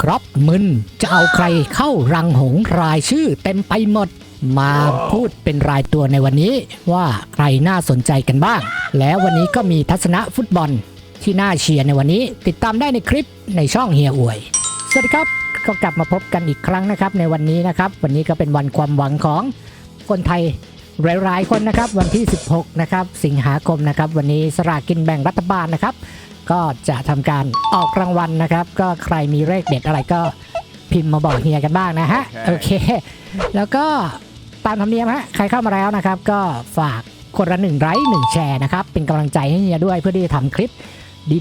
ครับมึนจะเอาใครเข้ารังหงรายชื่อเต็มไปหมด มาพูดเป็นรายตัวในวันนี้ว่าใครน่าสนใจกันบ้าง แล้ววันนี้ก็มีทัศนะฟุตบอลที่น่าเชียร์ในวันนี้ ติดตามได้ในคลิปในช่องเฮียอวย สวัสดีครับก็กลับมาพบกันอีกครั้งนะครับ ในวันนี้นะครับ วันนี้ก็เป็นวันความหวังของคนไทยหลายๆคนนะครับ วันที่ 16 นะครับ สิงหาคมนะครับ วันนี้สลากกินแบ่งรัฐบาลนะครับ ก็จะทำการออกรางวัลนะครับ ก็ใครมีเลขเด็ดอะไรก็พิมพ์มาบอกเฮียกันบ้างนะฮะ โอเค แล้วก็ตามธรรมเนียมฮะ ใครเข้ามาแล้วนะครับ ก็ฝากคนละหนึ่งไลค์หนึ่งแชร์นะครับ เป็นกำลังใจให้เฮียด้วยเพื่อที่จะทำคลิป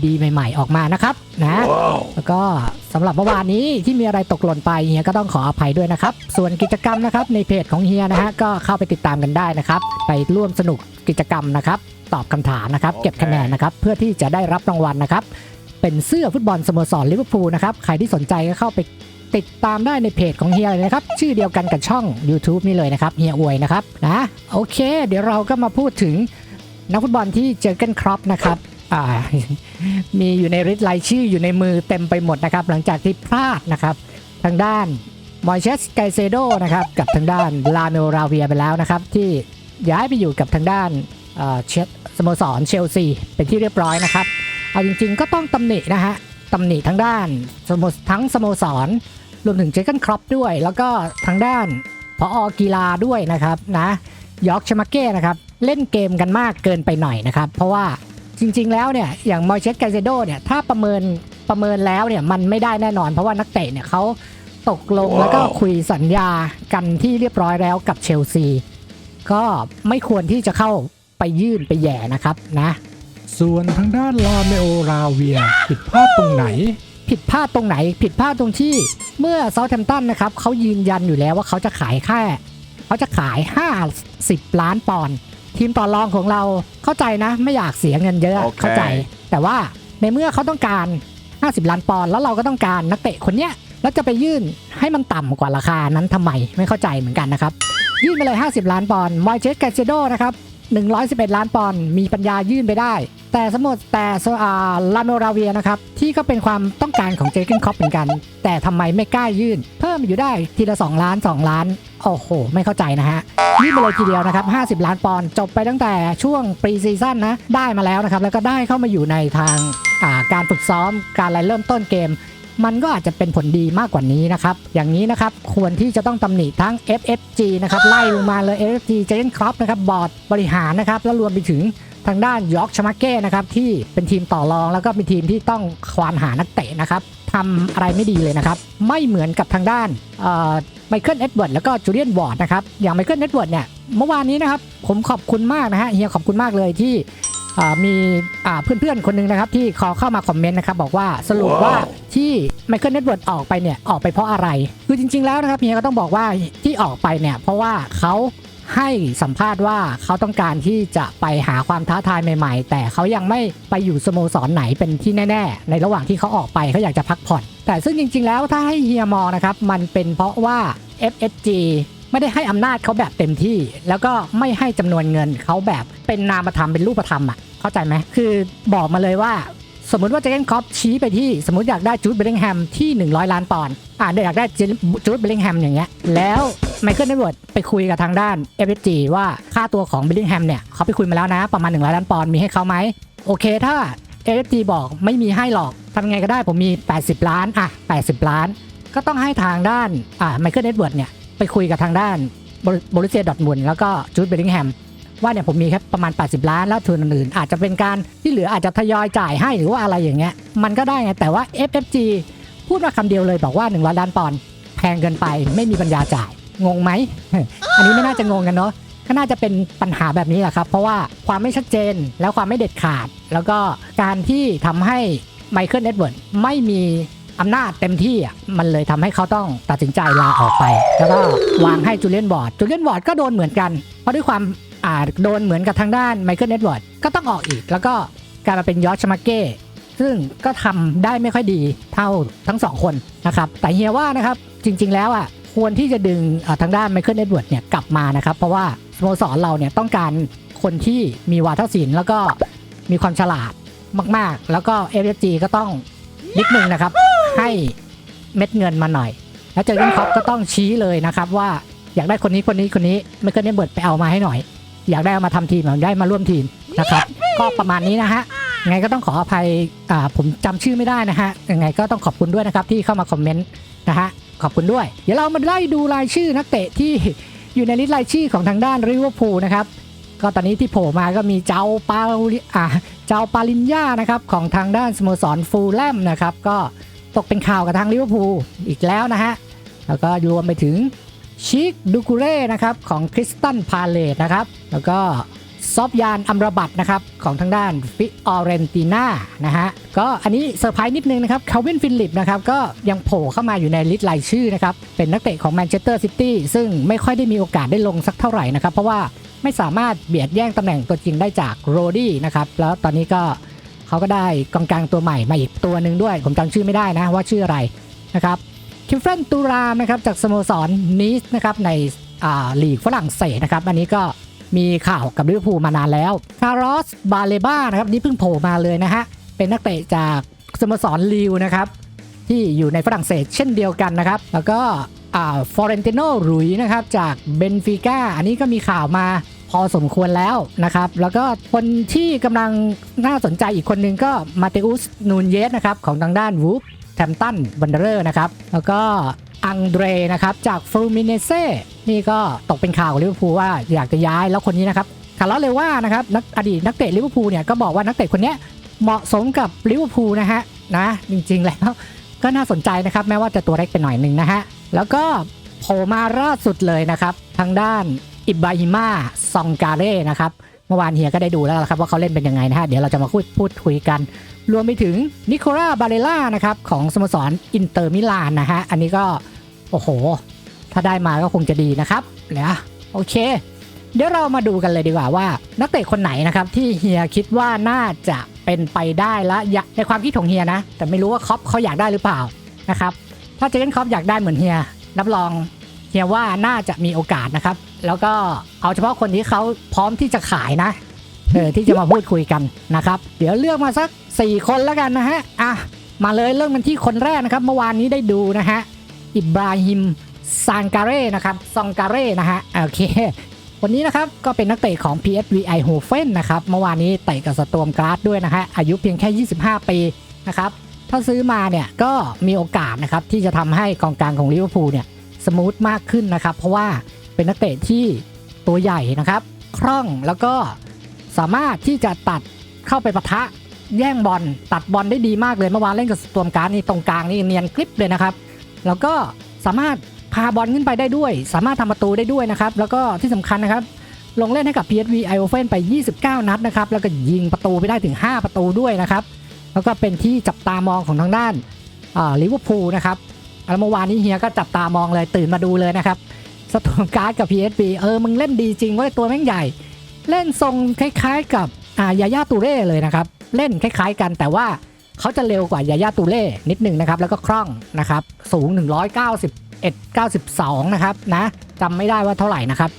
ดีๆ ใหม่ ๆ ออกมานะครับนะ แล้วก็สำหรับเมื่อวานนี้ที่มีอะไรตกหล่นไปเฮียก็ต้องขออภัยด้วยนะครับ ส่วนกิจกรรมนะครับในเพจของเฮียนะฮะก็เข้าไปติดตามกันได้นะครับ ไปร่วมสนุกกิจกรรมนะครับ ตอบคำถามนะครับ เก็บคะแนนนะครับ เพื่อที่จะได้รับรางวัลนะครับ เป็นเสื้อฟุตบอลสโมสรลิเวอร์พูลนะครับ ใครที่สนใจก็เข้าไปติดตามได้ในเพจของเฮียเลยนะครับ ชื่อเดียวกันกับช่อง YouTube นี่เลยนะครับเฮียอวยนะครับนะโอเค เดี๋ยวเราก็มาพูดถึงนักฟุตบอลที่เจอเกนครอปนะครับอ่ามีอยู่ในริสไลน์ชื่ออยู่ในมือเต็มไปหมดนะครับ หลังจากที่พลาดนะครับ ทางด้านมอยเชสไกเซโดนะครับ กับทางด้านลาเมลราเวียไปแล้วนะครับ ที่ย้ายไปอยู่กับทางด้านเอ่อเชส สโมสรเชลซีเป็นที่เรียบร้อยนะครับ เอาจริงๆก็ต้องตำหนินะฮะตำหนิทั้งด้านสโมทั้งสโมสร รวมถึงเจเกนครอปด้วย แล้วก็ทางด้านพออกีฬาด้วยนะครับนะยอร์กชมาเก้นะครับเล่นเกมกันมากเกินไปหน่อยนะครับ เพราะว่าจริงๆแล้วเนี่ยอย่างมอยเชสไกเซโดเนี่ยถ้าประเมินประเมินแล้วเนี่ยมันไม่ได้แน่นอนเพราะว่านักเตะเนี่ยเขาตกลงแล้วก็คุยสัญญากันที่เรียบร้อยแล้วกับเชลซี ก็ไม่ควรที่จะเข้า ไปยื่นไปแหย่นะครับนะ ส่วนทางด้านลาเมโอราเวียผิดพลาดตรงไหน ผิดพลาดตรงไหน ผิดพลาดตรงที่เมื่อเซาท์แฮมป์ตันนะครับเขายืนยันอยู่แล้วว่าเขาจะขายแค่เขาจะขาย 50 ล้านปอนด์ทีมต่อรองของเราเข้าใจนะ ไม่อยากเสียเงินเยอะโอเค เข้าใจ แต่ว่าในเมื่อเขาต้องการ 50 ล้านปอนด์แล้วเราก็ต้องการนักเตะคนเนี้ยแล้วจะไปยื่นให้มันต่ำกว่าราคานั้นทำไมไม่เข้าใจเหมือนกันนะครับ ยื่นไปเลย 50 ล้านปอนด์มอยเจสกาเซโดนะครับ 111 ล้านปอนด์มีปัญญายื่นไปได้ แต่สมมติแต่อ่าลาโนราเวียนะครับ ที่ก็เป็นความต้องการของเจเกนคอปเหมือนกัน แต่ทำไมไม่กล้ายื่น เพิ่มอยู่ได้ทีละ 2 ล้าน 2 ล้าน โอ้โห ไม่เข้าใจนะฮะ ยื่นไปเลยทีเดียวนะครับ 50 ล้านปอนด์จบไปตั้งแต่ช่วงปรีซีซั่นนะ ได้มาแล้วนะครับ แล้วก็ได้เข้ามาอยู่ในทางาการฝึกซ้อมการอะไรเริ่มต้นเกม มันก็อาจจะเป็นผลดีมากกว่านี้นะครับ อย่างนี้นะครับควรที่จะต้องตำหนิทั้ง FFG นะครับไล่ลงมาเลย FFG เจนครอปนะครับบอร์ดบริหารนะครับแล้วรวมไปถึงทางด้านยอร์กชมาเก้นะครับที่เป็นทีมต่อรองแล้วก็เป็นทีมที่ต้องควานหานักเตะนะครับทำอะไรไม่ดีเลยนะครับ ไม่เหมือนกับทางด้านไมเคิลเอ็ดเวิร์ดแล้วก็จูเลียนวอร์ดนะครับอย่างไมเคิลเอ็ดเวิร์ดเนี่ยเมื่อวานนี้นะครับผมขอบคุณมากนะฮะเฮียขอบคุณมากเลยที่ มีอ่าเพื่อนๆ คนหนึงนะครับ ที่ขอเข้ามาคอมเมนต์นะครับ บอกว่าสรุปว่าที่ไมเคิลเน็ตเวิร์ดออกไปเนี่ยออกไปเพราะอะไร คือจริง ๆ แล้วนะครับเฮียก็ต้องบอกว่าที่ออกไปเนี่ย เพราะว่าเขาให้สัมภาษณ์ว่าเขาต้องการที่จะไปหาความท้าทายใหม่ๆ แต่เขายังไม่ไปอยู่สโมสรไหนเป็นที่แน่ ๆ ในระหว่างที่เขาออกไปเขาอยากจะพักผ่อน แต่ซึ่งจริง ๆ แล้วถ้าให้เฮียมองนะครับมันเป็นเพราะว่า FSG ไม่ได้ให้อำนาจเขาแบบเต็มที่ แล้วก็ไม่ให้จำนวนเงินเขาแบบเป็นนามธรรมเป็นรูปธรรมอะเข้าใจไหมคือบอกมาเลยว่า สมมติว่าเจเกนคอปชี้ไปที่สมมติอยากได้จูดเบลลิงแฮมที่ 100 ล้านปอนด์อ่าอยากได้จูดเบลลิงแฮมอย่างเงี้ยแล้วไมเคิลเนเวิร์ดไปคุยกับทางด้าน f อ g ว่าค่าตัวของเบลลิงแฮมเนี่ยเขาไปคุยมาแล้วนะ ประมาณ 100 ล้านปอนด์มีให้เขาไหมโอเคถ้า f อ g บอกไม่มีให้หรอกทำไงก็ได้ผมมี 80 ล้านอะ80 ล้าน ก็ต้องให้ทางด้านอ่าไมเคิลเนเวิร์ดเนี่ย ไปคุยกับทางด้านบริเซียดอทมุนแล้วก็จูดเบลลิงแฮมว่าเนี่ยผมมีแค่ประมาณ 80 ล้านแล้วทุนอื่นๆอาจจะเป็นการที่เหลืออาจจะทยอยจ่ายให้หรือว่าอะไรอย่างเงี้ยมันก็ได้ไงแต่ว่า FFG พูดมาคำเดียวเลยบอกว่า1 0 0ล้านปอนด์แพงเกินไปไม่มีปัญญาจ่าย งงไหม อันนี้ไม่น่าจะงงกันเนาะก็น่าจะเป็นปัญหาแบบนี้แหละครับ เพราะว่าความไม่ชัดเจนแล้วความไม่เด็ดขาด แล้วก็การที่ทำให้ไมเคิลเอ็ดเวิร์ดไม่มี อำนาจเต็มที่อะมันเลยทำให้เขาต้องตัดสินใจลาออกไป แล้วก็วางให้จูเลียนบอร์ดจูเลียนบอร์ดก็โดนเหมือนกัน เพราะด้วยความอ่าโดนเหมือนกับทางด้านไมเคิลเน็ตเวิร์ดก็ต้องออกอีก แล้วก็กลายมาเป็นยอร์ชมาเก้ซึ่งก็ทำได้ไม่ค่อยดีเท่าทั้งสองคนนะครับแต่เฮียว่านะครับจริง ๆ แล้วอะควรที่จะดึงอ่าทางด้านไมเคิลเน็ตเวิร์ดเนี่ยกลับมานะครับ เพราะว่าสโมสรเราเนี่ยต้องการคนที่มีวาทศิลป์แล้วก็มีความฉลาดมาก ๆ แล้วก็เอฟจีก็ต้องนิดนึงนะครับ ให้เม็ดเงินมาหน่อย แล้วเจอร์เกนคล็อปก็ต้องชี้เลยนะครับว่าอยากได้คนนี้คนนี้คนนี้ไม่เกินเนเบิร์ดไปเอามาให้หน่อย อยากได้เอามาทำทีมอยากได้มาร่วมทีมนะครับ ก็ประมาณนี้นะฮะยังไงก็ต้องขออภัยอ่าผมจำชื่อไม่ได้นะฮะยังไงก็ต้องขอบคุณด้วยนะครับที่เข้ามาคอมเมนต์นะฮะขอบคุณด้วย เดี๋ยวเรามาไล่ดูรายชื่อนักเตะที่อยู่ในลิสต์รายชื่อของทางด้านริเวอร์พูลนะครับก็ตอนนี้ที่โผล่มาก็มีเจ้าปาลิอ่าเจ้าปาลินยานะครับของทางด้านสโมสรฟูลแลมนะครับก็ ตกเป็นข่าวกับทางลิเวอร์พูลอีกแล้วนะฮะ แล้วก็รวมไปถึงชิคดูกูเร่นะครับของคริสตันพาเลตนะครับ แล้วก็ซอฟยานอัมรบัตนะครับของทางด้านฟิออเรนติน่านะฮะ ก็อันนี้เซอร์ไพรส์นิดนึงนะครับคาวินฟิลิปนะครับก็ยังโผล่เข้ามาอยู่ในลิสต์รายชื่อนะครับ เป็นนักเตะของแมนเชสเตอร์ซิตี้ซึ่งไม่ค่อยได้มีโอกาสได้ลงสักเท่าไหร่นะครับ เพราะว่าไม่สามารถเบียดแย่งตำแหน่งตัวจริงได้จากโรดี้นะครับ แล้วตอนนี้ก็ เขาก็ได้กองกลางตัวใหม่มาอีกตัวหนึ่งด้วย ผมจำชื่อไม่ได้นะว่าชื่ออะไรนะครับคิมเฟนตูรามนะครับจากสโมสรนีสนะครับในอ่าลีกฝรั่งเศสนะครับ อันนี้ก็มีข่าวกับลิเวอร์พูลมานานแล้วคาร์ลอสบาเลบ้านะครับนี่เพิ่งโผล่มาเลยนะฮะเป็นนักเตะจากสโมสรลิวนะครับที่อยู่ในฝรั่งเศสเช่นเดียวกันนะครับ แล้วก็อ่าฟอเรนติโนรุยนะครับจากเบนฟิก้าอันนี้ก็มีข่าวมา พอสมควรแล้วนะครับ แล้วก็คนที่กำลังน่าสนใจอีกคนหนึ่งก็มาเตอุสนูนเยสนะครับของทางด้านวูฟแทมตันบันเดอร์นะครับ แล้วก็อังเดรนะครับจากฟลูมิเนเซ่นี่ก็ตกเป็นข่าวของลิเวอร์พูลว่าอยากจะย้ายแล้วคนนี้นะครับคาร์ลเลว่านะครับนักอดีตนักเตะลิเวอร์พูลเนี่ยก็บอกว่านักเตะคนนี้เหมาะสมกับลิเวอร์พูลนะฮะนะจริงๆแล้วก็น่าสนใจนะครับแม้ว่าจะตัวเล็กไปหน่อยหนึ่งนะฮะแล้วก็โผล่มาล่าสุดเลยนะครับ ทางด้าน อิบราฮิมาซองกาเร่นะครับเมื่อวานเฮียก็ได้ดูแล้วครับว่าเขาเล่นเป็นยังไงนะฮะเดี๋ยวเราจะมาพูดพูดคุยกัน รวมไปถึงนิโคลาบาเรล่านะครับของสโมสรอินเตอร์มิลานนะฮะอันนี้ก็ โอ้โห ถ้าได้มาก็คงจะดีนะครับเนี่ยโอเค เดี๋ยวเรามาดูกันเลยดีกว่าว่า นักเตะคนไหนนะครับที่เฮียคิดว่าน่าจะเป็นไปได้และในความคิดของเฮียนะ แต่ไม่รู้ว่าคอปเขาอยากได้หรือเปล่านะครับถ้าเจเกนคอปอยากได้เหมือนเฮียรับรองเฮียว่าน่าจะมีโอกาสนะครับ แล้วก็เอาเฉพาะคนที่เขาพร้อมที่จะขายนะเออที่จะมาพูดคุยกันนะครับ เดี๋ยวเลือกมาสัก 4 คนแล้วกันนะฮะอะมาเลยเริ่มกันที่คนแรกนะครับ เมื่อวานนี้ได้ดูนะฮะอิบราฮิมซังการเร่นะครับซองการเร่นะฮะโอเคคนนี้นะครับก็เป็นนักเตะของ PSV i h o f e n นะครับเมื่อวานนี้เตะกับสตอมกราดด้วยนะฮะอายุเพียงแค่ 25 ปีนะครับถ้าซื้อมาเนี่ยก็มีโอกาสนะครับที่จะทำให้กองกลางของลิเวอร์พูลเนี่ยสมูทมากขึ้นนะครับ เพราะว่า เป็นนักเตะที่ตัวใหญ่นะครับ คล่องแล้วก็สามารถที่จะตัดเข้าไปปะทะแย่งบอลตัดบอลได้ดีมากเลยเมื่อวานเล่นกับตอมการดนี่ตรงกลางนี่เนียนกริบเลยนะครับ แล้วก็สามารถพาบอลขึ้นไปได้ด้วย สามารถทำประตูได้ด้วยนะครับ แล้วก็ที่สำคัญนะครับ ลงเล่นให้กับ PSV i o f e n ไป 29 นัดนะครับ แล้วก็ยิงประตูไปได้ถึง 5 ประตูด้วยนะครับ แล้วก็เป็นที่จับตามองของทางด้านลิเวอร์พูลนะครับแล้วเมื่อวานนี้เฮียก็จับตามองเลยตื่นมาดูเลยนะครับ สตอมการ์ดกับ PSV เออมึงเล่นดีจริงเว้ยตัวแม่งใหญ่ เล่นทรงคล้ายๆกับอ่ายาย่าตูเร่เลยนะครับ เล่นคล้ายๆกันแต่ว่าเขาจะเร็วกว่ายาย่าตูเล่นิดหนึ่งนะครับ แล้วก็คล่องนะครับ สูง 191 92 นะครับนะจำไม่ได้ว่าเท่าไหร่นะครับ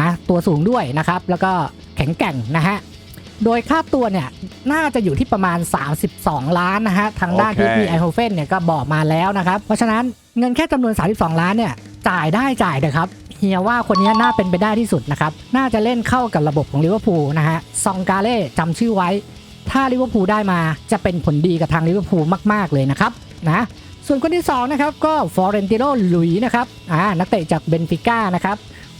นะตัวสูงด้วยนะครับ แล้วก็แข็งแกร่งนะฮะ โดยค่าตัวเนี่ย น่าจะอยู่ที่ประมาณ 32 ล้านนะฮะ ทางด้านโอเคพีพีไอโฮเฟนเนี่ยก็บอกมาแล้วนะครับ เพราะฉะนั้นเงินแค่จำนวน 32 ล้านเนี่ย จ่ายได้จ่ายเถอะครับเฮียว่าคนนี้น่าเป็นไปได้ที่สุดนะครับ น่าจะเล่นเข้ากับระบบของลิเวอร์พูลนะฮะ ซองกาเล่จำชื่อไว้ ถ้าลิเวอร์พูลได้มาจะเป็นผลดีกับทางลิเวอร์พูลมาก ๆ เลยนะครับนะส่วนคนที่2นะครับก็ฟอเรนติโนลุยนะครับอ่านักเตะจากเบนฟิก้านะครับ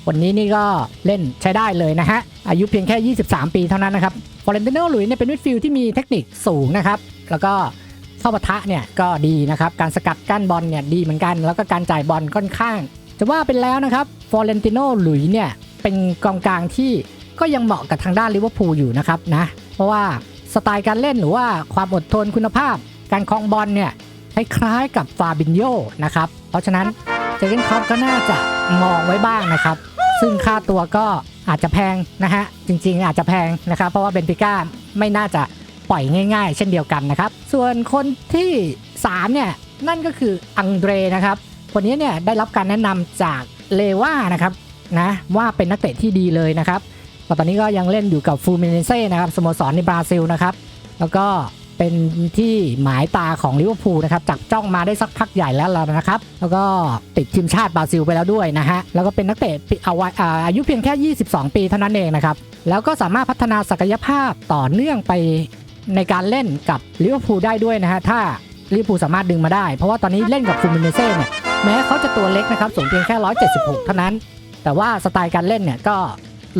วันนี้นี่ก็เล่นใช้ได้เลยนะฮะ อายุเพียงแค่ 23 ปีเท่านั้นนะครับฟอเรนติโนลุยเนี่ยเป็นมิดฟิลที่มีเทคนิคสูงนะครับ แล้วก็ เข้าปะทะเนี่ยก็ดีนะครับ การสกัดกั้นบอลเนี่ยดีเหมือนกัน แล้วก็การจ่ายบอลค่อนข้าง จะว่าเป็นแล้วนะครับฟอเรนติโนหลุยเนี่ยเป็นกองกลางที่ก็ยังเหมาะกับทางด้านลิเวอร์พูลอยู่นะครับนะเพราะว่าสไตล์การเล่นหรือว่าความอดทนคุณภาพ การครองบอลเนี่ยคล้ายๆกับฟาบินโยนะครับเพราะฉะนั้นเจเกนคอปก็น่าจะมองไว้บ้างนะครับ ซึ่งค่าตัวก็อาจจะแพงนะฮะจริงๆอาจจะแพงนะครับ เพราะว่าเบนฟิก้าไม่น่าจะ ปล่อยง่ายๆ เช่นเดียวกันนะครับ ส่วนคนที่ 3 เนี่ย นั่นก็คืออังเดรนะครับคนนี้เนี่ยได้รับการแนะนำจากเลว่านะครับนะว่าเป็นนักเตะที่ดีเลยนะครับตอนนี้ก็ยังเล่นอยู่กับฟูมิเนเซ่นะครับสโมสรในบราซิลนะครับแล้วก็เป็นที่หมายตาของลิเวอร์พูลนะครับจับจ้องมาได้สักพักใหญ่แล้วล่ะนะครับ แล้วก็ติดทีมชาติบราซิลไปแล้วด้วยนะฮะแล้วก็เป็นนักเตะอาไว้อ่าอายุเพียงแค่ 22 ปีเท่านั้นเองนะครับแล้วก็สามารถพัฒนาศักยภาพต่อเนื่องไป ในการเล่นกับลิเวอร์พูลได้ด้วยนะฮะถ้าลิเวอร์พูลสามารถดึงมาได้ เพราะว่าตอนนี้เล่นกับฟูมิเนเซ่เนี่ยแม้เขาจะตัวเล็กนะครับสูงเพียงแค่ 176 เท่านั้น แต่ว่าสไตล์การเล่นเนี่ยก็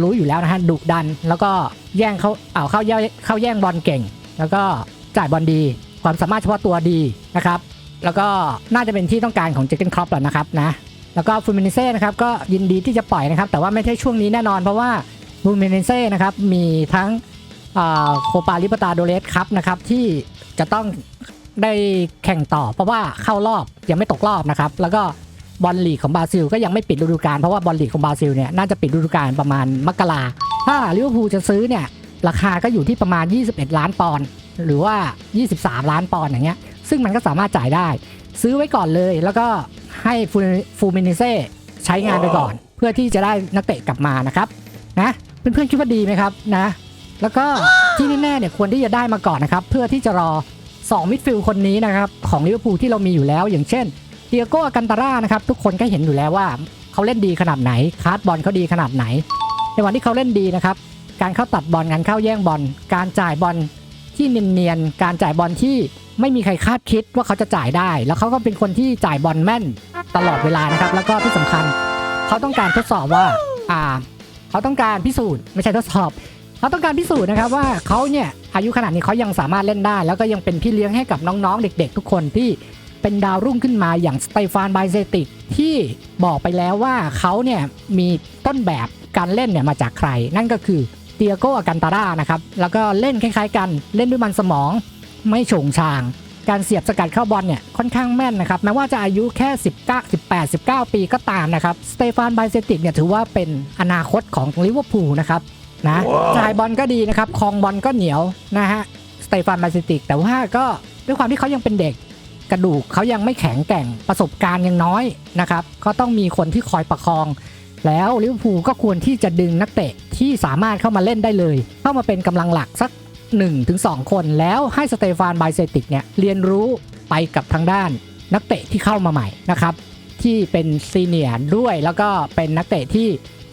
รู้อยู่แล้วนะฮะดุดัน แล้วก็แย่งเขาเอาเข้าแย่งเข้าแย่งบอลเก่ง แล้วก็จ่ายบอลดี ความสามารถเฉพาะตัวดีนะครับแล้วก็น่าจะเป็นที่ต้องการของเจเกนครอปแหละนะครับนะแล้วก็ฟูมินิเซ่นะครับก็ยินดีที่จะปล่อยนะครับแต่ว่าไม่ใช่ช่วงนี้แน่นอนเพราะว่าฟูมินิเซ่นะครับมีทั้ง โคปาลิปตาโดเรสครับนะครับที่จะต้องได้แข่งต่อ เพราะว่าเข้ารอบยังไม่ตกรอบนะครับ แล้วก็บอลลีกของบราซิลก็ยังไม่ปิดฤดูกาลเพราะว่าบอลลีกของบราซิลเนี่ยน่าจะปิดฤดูกาลประมาณมกราถ้าลิเวอร์พูลจะซื้อเนี่ยราคาก็อยู่ที่ประมาณ 21 ล้านปอนด์หรือว่า 23 ล้านปอนด์อย่างเงี้ยซึ่งมันก็สามารถจ่ายได้ ซื้อไว้ก่อนเลย แล้วก็ให้ฟูฟูมินิเซ่ใช้งานไปก่อน เพื่อที่จะได้นักเตะกลับมานะครับนะเพื่อนๆคิดว่าดีไหมครับนะ แล้วก็ที่แน่ๆเนี่ยควรที่จะได้มาก่อนนะครับ เพื่อที่จะรอ 2 มิดฟิลด์คนนี้นะครับ ของลิเวอร์พูลที่เรามีอยู่แล้ว อย่างเช่นเดียโก้กันตาร่านะครับ ทุกคนก็เห็นอยู่แล้วว่าเขาเล่นดีขนาดไหนคาร์ดบอลเขาดีขนาดไหน ในวันที่เขาเล่นดีนะครับ การเข้าตัดบอลการเข้าแย่งบอล การจ่ายบอลที่เนียนๆการจ่ายบอลที่ไม่มีใครคาดคิดว่าเขาจะจ่ายได้ แล้วเขาก็เป็นคนที่จ่ายบอลแม่นตลอดเวลานะครับ แล้วก็ที่สำคัญ เขาต้องการทดสอบว่า อ่า เขาต้องการพิสูจน์ไม่ใช่ทดสอบ เขาต้องการพิสูจน์นะครับว่าเขาเนี่ยอายุขนาดนี้เขายังสามารถเล่นได้ แล้วก็ยังเป็นพี่เลี้ยงให้กับน้องๆ เด็กๆ ทุกคนที่เป็นดาวรุ่งขึ้นมาอย่างสเตฟานไบเซติกที่บอกไปแล้วว่าเขาเนี่ยมีต้นแบบการเล่นเนี่ยมาจากใคร นั่นก็คือเตียโกอากันตาร่านะครับแล้วก็เล่นคล้ายๆ กันเล่นด้วยมันสมองไม่โฉงชาง การเสียบสกัดเข้าบอลเนี่ยค่อนข้างแม่นนะครับแม้ว่าจะอายุแค่19 18 19 ปีก็ตามนะครับสเตฟานไบเซติกเนี่ยถือว่าเป็นอนาคตของลิเวอร์พูลนะครับ นะจ่ายบอลก็ดีนะครับคลองบอลก็เหนียวนะฮะสเตฟานไบเซติก แต่ว่าก็ด้วยความที่เขายังเป็นเด็กกระดูกเขายังไม่แข็งแกร่งประสบการณ์ยังน้อยนะครับก็ต้องมีคนที่คอยประคอง แล้วลิเวอร์พูลก็ควรที่จะดึงนักเตะที่สามารถเข้ามาเล่นได้เลย เข้ามาเป็นกำลังหลักสัก 1-2 คนแล้วให้สเตฟานไบเซติกเนี่ยเรียนรู้ไปกับทางด้านนักเตะที่เข้ามาใหม่นะครับที่เป็นซีเนียร์ด้วยแล้วก็เป็นนักเตะที่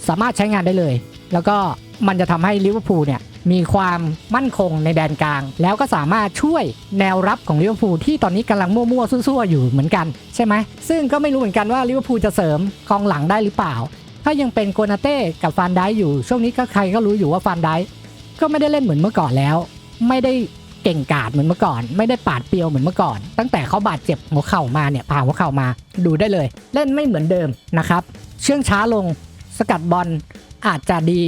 สามารถใช้งานได้เลย แล้วก็ มันจะทำให้ลิเวอร์พูลเนี่ยมีความมั่นคงในแดนกลาง แล้วก็สามารถช่วยแนวรับของลิเวอร์พูลที่ตอนนี้กำลังมั่วๆซั่วๆอยู่เหมือนกันใช่ไหมซึ่งก็ไม่รู้เหมือนกันว่าลิเวอร์พูลจะเสริมกองหลังได้หรือเปล่า ถ้ายังเป็นโกนาเต้กับฟานไดอยู่ ช่วงนี้ก็ใครก็รู้อยู่ว่าฟานไดก็ไม่ได้เล่นเหมือนเมื่อก่อนแล้ว ไม่ได้เก่งกาจเหมือนเมื่อก่อน ไม่ได้ปาดเปรียวเหมือนเมื่อก่อน ตั้งแต่เขาบาดเจ็บหัวเข่ามาเนี่ยผ่าหัวเข่ามาดูได้เลย เล่นไม่เหมือนเดิมนะครับ เชื่องช้าลงสกัดบอล อาจจะดี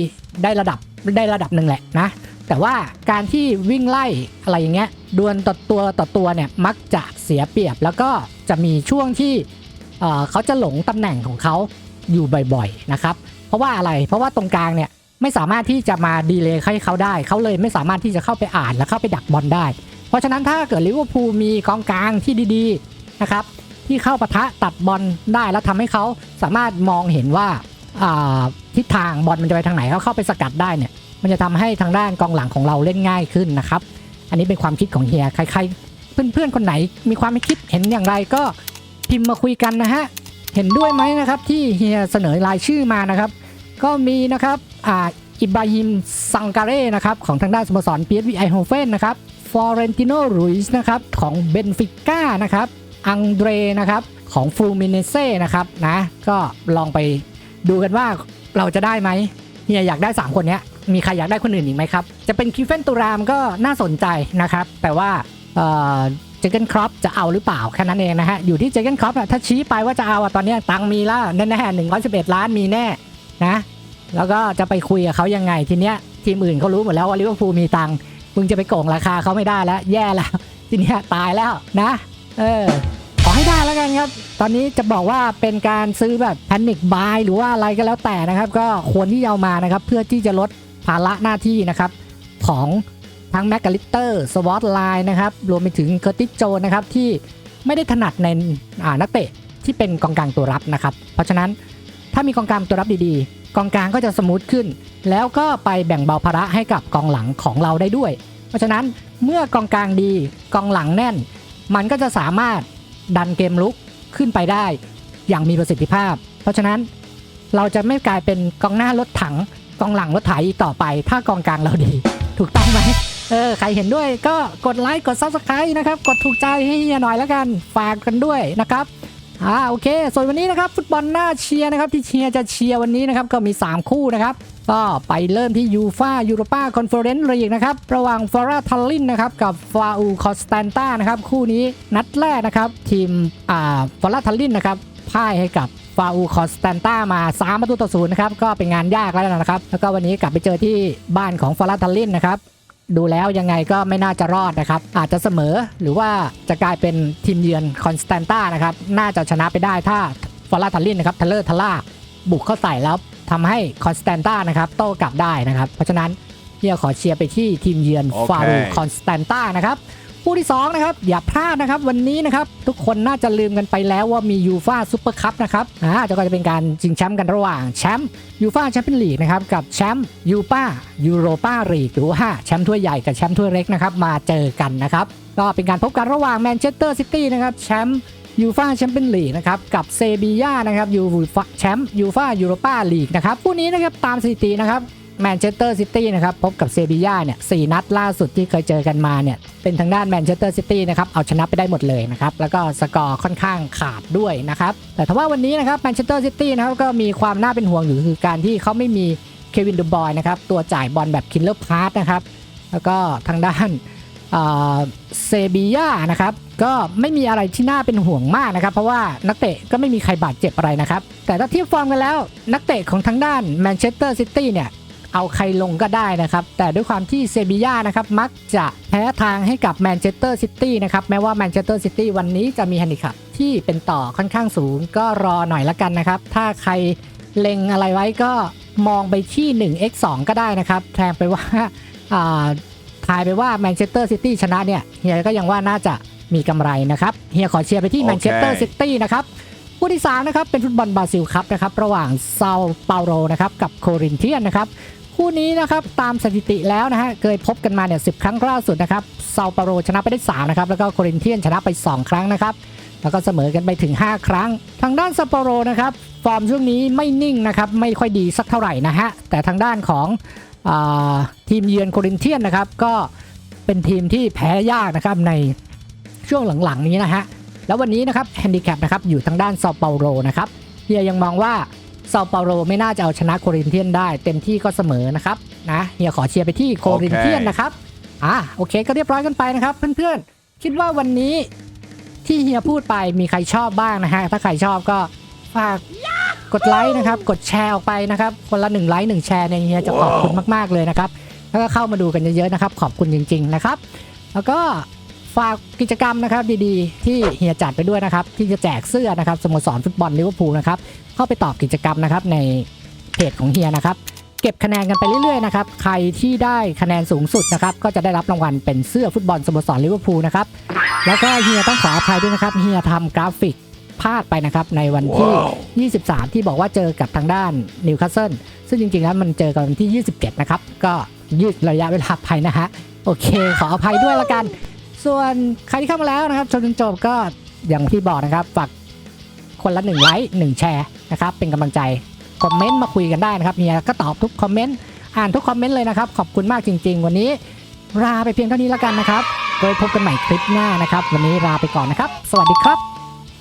ได้ระดับได้ระดับหนึ่งแหละนะ แต่ว่าการที่วิ่งไล่อะไรอย่างเงี้ยดวลต่อตัวต่อตัวเนี่ยมักจะเสียเปรียบ แล้วก็จะมีช่วงที่เเขาจะหลงตำแหน่งของเขาอยู่บ่อยๆนะครับ เพราะว่าอะไรเพราะว่าตรงกลางเนี่ยไม่สามารถที่จะมาดีเลย์ให้เขาได้ เขาเลยไม่สามารถที่จะเข้าไปอ่านและเข้าไปดักบอลได้ เพราะฉะนั้นถ้าเกิดลิเวอร์พูลมีกองกลางที่ดีๆนะครับที่เข้าปะทะตัดบอลได้แล้วทำให้เขาสามารถมองเห็นว่า ทิศทางบอลมันจะไปทางไหนเขาเข้าไปสกัดได้เนี่ย มันจะทำให้ทางด้านกองหลังของเราเล่นง่ายขึ้นนะครับ อันนี้เป็นความคิดของเฮียใครๆ เพื่อนๆคนไหนมีความคิดเห็นอย่างไรก็พิมพ์มาคุยกันนะฮะเห็นด้วยไหมนะครับที่เฮียเสนอรายชื่อมานะครับ ก็มีนะครับอ่าอิบราฮิมซังการเร่นะครับของทางด้านสโมสร PSV Eindhoven นนะครับฟอเรนติโนรุยส์นะครับของเบนฟิก้านะครับอังเดรนะครับของฟลูมิเนเซ่นะครับนะก็ลองไป ดูกันว่าเราจะได้ไหมเฮียอยากได้ 3 คนนี้มีใครอยากได้คนอื่นอีกไหมครับ จะเป็นคิฟเฟนตูรามก็น่าสนใจนะครับ แต่ว่าเจเกนครอปจะเอาหรือเปล่าแค่นั้นเองนะฮะ อยู่ที่เจเกนครอปถ้าชี้ไปว่าจะเอาตอนนี้ตังมีแล้วแน่ๆหนึ่งร้อยสิบเอ็ดล้านมีแน่นะ แล้วก็จะไปคุยกับเขายังไงทีเนี้ยทีมอื่นเขารู้หมดแล้วว่าลิเวอร์พูลมีตังมึงจะไปโกงราคาเขาไม่ได้แล้ว แย่แล้วทีเนี้ยตายแล้วนะ เออขอให้ได้แล้วกันครับ ตอนนี้จะบอกว่าเป็นการซื้อแบบแพนิคบายหรือว่าอะไรก็แล้วแต่นะครับ ก็ควรที่จะเอามานะครับ เพื่อที่จะลดภาระหน้าที่นะครับ ของทั้งแมกกาลิเตอร์สวอตไลน์นะครับ รวมไปถึงเคอร์ติสโจนนะครับที่ไม่ได้ถนัดในนักเตะที่เป็นกองกลางตัวรับนะครับ เพราะฉะนั้นถ้ามีกองกลางตัวรับดีๆ กองกลางก็จะสมูทขึ้น แล้วก็ไปแบ่งเบาภาระให้กับกองหลังของเราได้ด้วย เพราะฉะนั้นเมื่อกองกลางดีกองหลังแน่น มันก็จะสามารถดันเกมลุก ขึ้นไปได้ อย่างมีประสิทธิภาพ เพราะฉะนั้นเราจะไม่กลายเป็นกองหน้ารถถังกองหลังรถไถอีกต่อไป ถ้ากองกลางเราดี ถูกต้องไหมเออใครเห็นด้วยก็กดไลค์กด subscribe นะครับ กดถูกใจให้เฮียหน่อยแล้วกันฝากกันด้วยนะครับอ่าโอเค ส่วนวันนี้นะครับ ฟุตบอลหน่าเชียร์นะครับ ที่เชียร์จะเชียร์วันนี้นะครับ ก็มี 3 คู่นะครับ ก็ไปเริ่มที่ยูฟายูโรปาคอนเฟอเรนซ์ลีกนะครับ ระหว่างฟาราทัลลินนะครับ กับฟาอูคอสแตนตานะครับ คู่นี้นัดแรกนะครับ ทีมอ่าฟาราทัลลินนะครับพ่ายให้กับฟาอูคอสแตนตามา 3 ประตูต่อศูนย์นะครับ ก็เป็นงานยากแล้วนะครับ แล้วก็วันนี้กลับไปเจอที่บ้านของฟาราทัลลินนะครับดูแล้วยังไงก็ไม่น่าจะรอดนะครับ อาจจะเสมอหรือว่าจะกลายเป็นทีมเยือนคอนสแตนตานะครับ น่าจะชนะไปได้ถ้าฟอลลาทัลลินนะครับทัลเลอร์ทัลล่าบุกเข้าใส่แล้ว ทำให้คอนสแตนตานะครับโต้กลับได้นะครับ เพราะฉะนั้นเฮียขอเชียร์ไปที่ทีมเยือนโอเคฟารูคอนสแตนตานะครับคู่ที่2นะครับอย่าพลาดนะครับวันนี้นะครับทุกคนน่าจะลืมกันไปแล้วว่ามียูฟาซูเปอร์คัพนะครับอ่าจะก็จะเป็นการชิงแชมป์กันระหว่างแชมป์ยูฟาแชมเปี้ยนลีกนะครับกับแชมป์ยูปายูโรปาลีกหรือว่าแชมป์ถ้วยใหญ่กับแชมป์ถ้วยเล็กนะครับมาเจอกันนะครับก็เป็นการพบกันระหว่างแมนเชสเตอร์ซิตี้นะครับแชมป์ ยูฟาแชมเปี้ยนลีกนะครับกับเซบีย่านะครับยูฟาแชมป์ยูฟายูโรปาลีกนะครับคู่นี้นะครับตามสถิตินะครับแมนเชสเตอร์ซิตี้นะครับพบกับเซบีย่าเนี่ยสนัดล่าสุดที่เคยเจอกันมาเนี่ยเป็นทางด้านแมนเชสเตอร์ซิตี้นะครับเอาชนะไปได้หมดเลยนะครับแล้วก็สกอร์ค่อนข้างขาดด้วยนะครับแต่ถ้าว่าวันนี้นะครับแมนเชสเตอร์ซิตี้นะครับก็มีความน่าเป็นห่วงอยู่คือการที่เขาไม่มีเควินดูบอยนะครับตัวจ่ายบอลแบบคิลเลอร์พาร์ตนะครับแล้วก็ทางด้าน เซบีย่านะครับก็ไม่มีอะไรที่น่าเป็นห่วงมากนะครับ เพราะว่านักเตะก็ไม่มีใครบาดเจ็บอะไรนะครับ แต่ถ้าเทียบฟอร์มกันแล้ว นักเตะของทางด้านแมนเชสเตอร์ซิตี้เนี่ยเอาใครลงก็ได้นะครับ แต่ด้วยความที่เซบีย่านะครับมักจะแพ้ทางให้กับแมนเชสเตอร์ซิตี้นะครับแม้ว่าแมนเชสเตอร์ซิตี้วันนี้จะมีแฮนดิคัพที่เป็นต่อค่อนข้างสูงก็รอหน่อยละกันนะครับ ถ้าใครเล็งอะไรไว้ก็มองไปที่ 1x2 ก็ได้นะครับแทนไปว่า ทายไปว่าแมนเชสเตอร์ซิตี้ชนะเนี่ยเฮียก็ยังว่าน่าจะมีกำไรนะครับเฮียขอเชียร์ไปที่แมนเชสเตอร์ซิตี้นะครับคู่ที่3นะครับเป็นฟุตบอลบราซิลครับนะครับระหว่างเซาเปาโลนะครับกับโครินเทียนนะครับคู่นี้นะครับตามสถิติแล้วนะฮะเคยพบกันมาเนี่ยสิครั้งล่าสุดนะครับเซาเปาโลชนะไปได้3นะครับแล้วก็โครินเทียนชนะไป 2 ครั้งนะครับแล้วก็เสมอกันไปถึง 5 ครั้ง ทางด้านเซาเปาโลนะครับฟอร์มช่วงนี้ไม่นิ่งนะครับไม่ค่อยดีสักเท่าไหร่นะฮะแต่ทางด้านของอา ทีมเยือนโครินเทียนนะครับก็เป็นทีมที่แพ้ยากนะครับในช่วงหลังๆนี้นะฮะแล้ววันนี้นะครับแฮนดิแคปนะครับอยู่ทางด้านเซาเปาโลนะครับเฮียยังมองว่าเซาเปาโลไม่น่าจะเอาชนะโครินเทียนได้เต็มที่ก็เสมอนะครับนะเฮียขอเชียร์ไปที่โครินเทียนนะครับอะโอเคก็เรียบร้อยกันไปนะครับ เพื่อนๆ คิดว่าวันนี้ที่เฮียพูดไปมีใครชอบบ้างนะฮะถ้าใครชอบก็ฝาก กดไลค์นะครับ กดแชร์ออกไปนะครับ คนละหนึ่งไลค์หนึ่งแชร์เนี่ยเฮียจะขอบคุณมากๆเลยนะครับ แล้วก็เข้ามาดูกันเยอะๆนะครับ ขอบคุณจริง ๆนะครับ แล้วก็ฝากกิจกรรมนะครับดีๆ ที่เฮียจัดไปด้วยนะครับ ที่จะแจกเสื้อนะครับสโมสรฟุตบอลลิเวอร์พูลนะครับเข้าไปตอบกิจกรรมนะครับในเพจของเฮียนะครับเก็บคะแนนกันไปเรื่อยๆนะครับใครที่ได้คะแนนสูงสุดนะครับก็จะได้รับรางวัลเป็นเสื้อฟุตบอลสโมสรลิเวอร์พูลนะครับแล้วก็เฮียต้องขออภัยด้วยนะครับเฮียทำกราฟิก พลาดไปนะครับในวันที่ 23 ที่บอกว่าเจอกับทางด้านนิวคาสเซิลซึ่งจริงๆแล้วมันเจอกันวันที่ 27 นะครับ ก็ยืดระยะเวลาไปนะฮะ โอเค ขออภัยด้วยละกัน ส่วนใครที่เข้ามาแล้วนะครับชมจนจบก็อย่างที่บอกนะครับฝากคนละหนึ่งไลค์หนึ่งแชร์นะครับเป็นกำลังใจคอมเมนต์มาคุยกันได้นะครับเฮียก็ตอบทุกคอมเมนต์อ่านทุกคอมเมนต์เลยนะครับ ขอบคุณมากจริง ๆ วันนี้ลาไปเพียงเท่านี้แล้วกันนะครับโดยพบกันใหม่คลิปหน้านะครับ วันนี้ลาไปก่อนนะครับ สวัสดีครับ